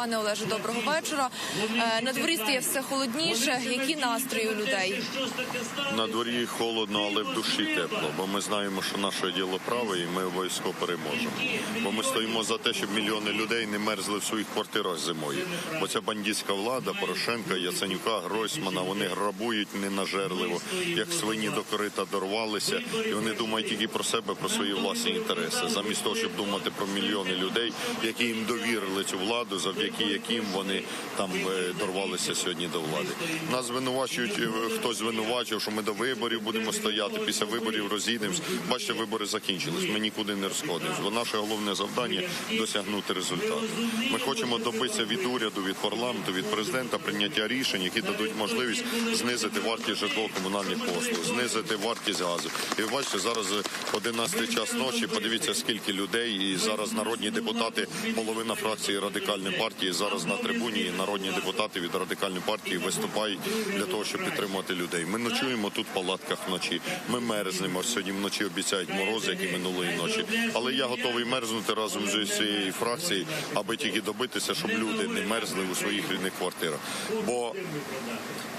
Пане Олеже, доброго вечора. Е, На дворі стає все холодніше. Які настрої у людей? На дворі холодно, але в душі тепло, бо ми знаємо, що наше діло праве, і ми обов'язково переможемо. Бо ми стоїмо за те, щоб мільйони людей не мерзли в своїх квартирах зимою. Бо ця бандитська влада, Порошенка, Яценюка, Гройсмана, вони грабують ненажерливо, як свині до корита дорвалися, і вони думають тільки про себе, про свої власні інтереси, замість того, щоб думати про мільйони людей, які їм довірили цю владу, завдяки яким вони там е, дорвалися сьогодні до влади. Нас звинувачують, е, хтось звинувачив, що ми до виборів будемо стояти. Після виборів розійдемось. Бачите, вибори закінчились. Ми нікуди не розходимось. Бо наше головне завдання досягнути результату. Ми хочемо добитися від уряду, від парламенту, від президента прийняття рішень, які дадуть можливість знизити вартість житлово-комунальних послуг, знизити вартість газу. І ви бачите, зараз 11 час ночі. Подивіться, скільки людей, і зараз народні депутати, половина фракції радикальної партії зараз на трибуні. Народні депутати від радикальної партії виступають для того, щоб підтримати людей. Ми ночуємо тут в палатках вночі. Ми мерзнемо. Сьогодні вночі обіцяють морози, як і минулої ночі. Але я готовий мерзнути разом з цією фракцією, аби тільки добитися, щоб люди не мерзли у своїх рідних квартирах. Бо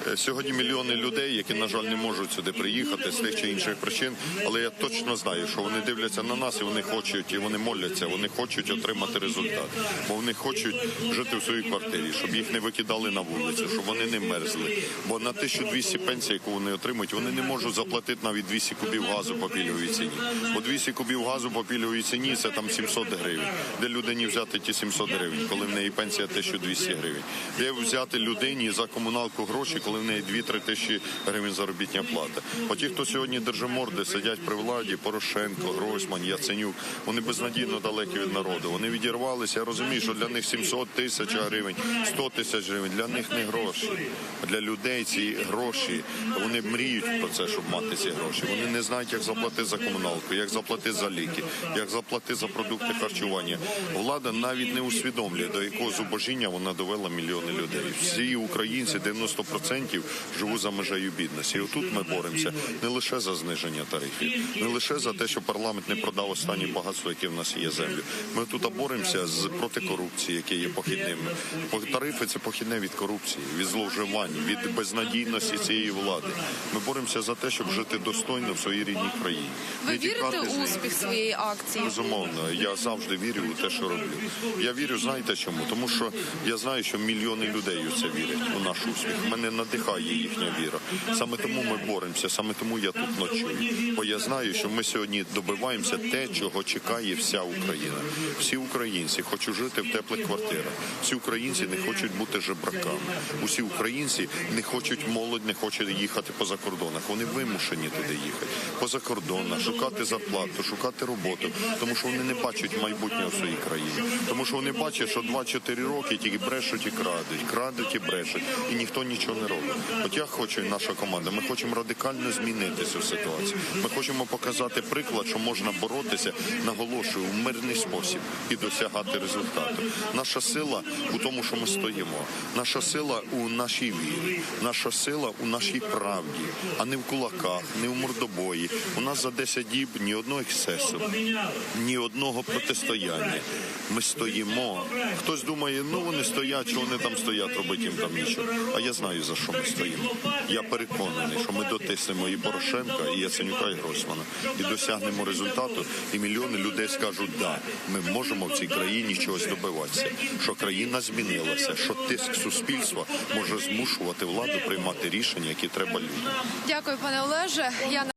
Е, Сьогодні мільйони людей, які на жаль не можуть сюди приїхати з тих чи інших причин, але я точно знаю, що вони дивляться на нас і вони хочуть, і вони моляться, вони хочуть отримати результат, бо вони хочуть жити в своїй квартирі, щоб їх не викидали на вулицю, щоб вони не мерзли. Бо на 1200 пенсій, яку вони отримують, вони не можуть заплатити навіть 200 кубів газу по пільговій ціні. Бо 200 кубів газу по пільговій ціні це там 700 гривень. Де людині взяти ті 700 гривень, коли в неї пенсія 1200 гривень? Де взяти людині за комуналку гроші, коли в неї 2-3 тисячі гривень заробітня плата? Оті, хто сьогодні держиморди, сидять при владі, Порошенко, Гройсман, Яценюк, вони безнадійно далекі від народу. Вони відірвалися. Я розумію, що для них 700 тисяч гривень, 100 тисяч гривень для них не гроші. Для людей ці гроші вони мріють про це, щоб мати ці гроші. Вони не знають, як заплатити за комуналку, як заплатити за ліки, як заплатити за продукти харчування. Влада навіть не усвідомлює, до якого зубожіння вона довела мільйони людей. Всі українці 90% живуть за межею бідності. І отут ми боремося не лише за зниження тарифів, не лише за те, що парламент не продав останні багатство, яке в нас є землю. Ми тут боремося з проти корупції, яке є похідним. По- Тарифи це похідне від корупції, від зловживань, від безнадійності цієї влади. Ми боремося за те, щоб жити достойно в своїй рідній країні. Ви вірите у успіх своєї акції? Безумовно, я завжди вірю у те, що роблю. Я вірю, знаєте чому? Тому що я знаю, що мільйони людей у це вірять у наш успіх. Мене надихає їхня віра. Саме тому ми боремося, саме тому я тут ночую. Бо я знаю, що ми сьогодні добиваємося те, чого чекає вся Україна. Всі українці хочуть жити в теплих квартирах. Всі українці не хочуть бути жебраками. Усі українці не хочуть молодь, не хоче їхати по закордонах. Вони вимушені туди їхати. По закордонах, шукати зарплату, шукати роботу, тому що вони не бачать майбутнього в своїй країні. Тому що вони бачать, що 2-4 роки тільки брешуть і крадуть, крадуть і брешуть, і ніхто нічого не робить. От я хочу, і наша команда, ми хочемо радикально змінити цю ситуацію. Ми хочемо показати приклад, що можна боротися, наголошую, в мирний спосіб і досягати результату. Наша сила у тому, що ми стоїмо. Наша сила у нашій вірі, наша сила у нашій правді, а не в кулаках, не в мордобої. У нас за 10 діб ні одного ексцесу, ні одного протистояння. Ми стоїмо. Хтось думає, ну вони стоять, що вони там стоять, робить їм там нічого. А я знаю за що ми стоїмо. Я переконаний, що ми дотиснемо і Порошенка, і Яценюка, і Гройсмана, і досягнемо результату. І мільйони людей скажуть, да, ми можемо в цій країні чогось добиватися. Що країна змінилася, що тиск суспільства може змушувати владу приймати рішення, які треба людям. Дякую, пане Олеже. Я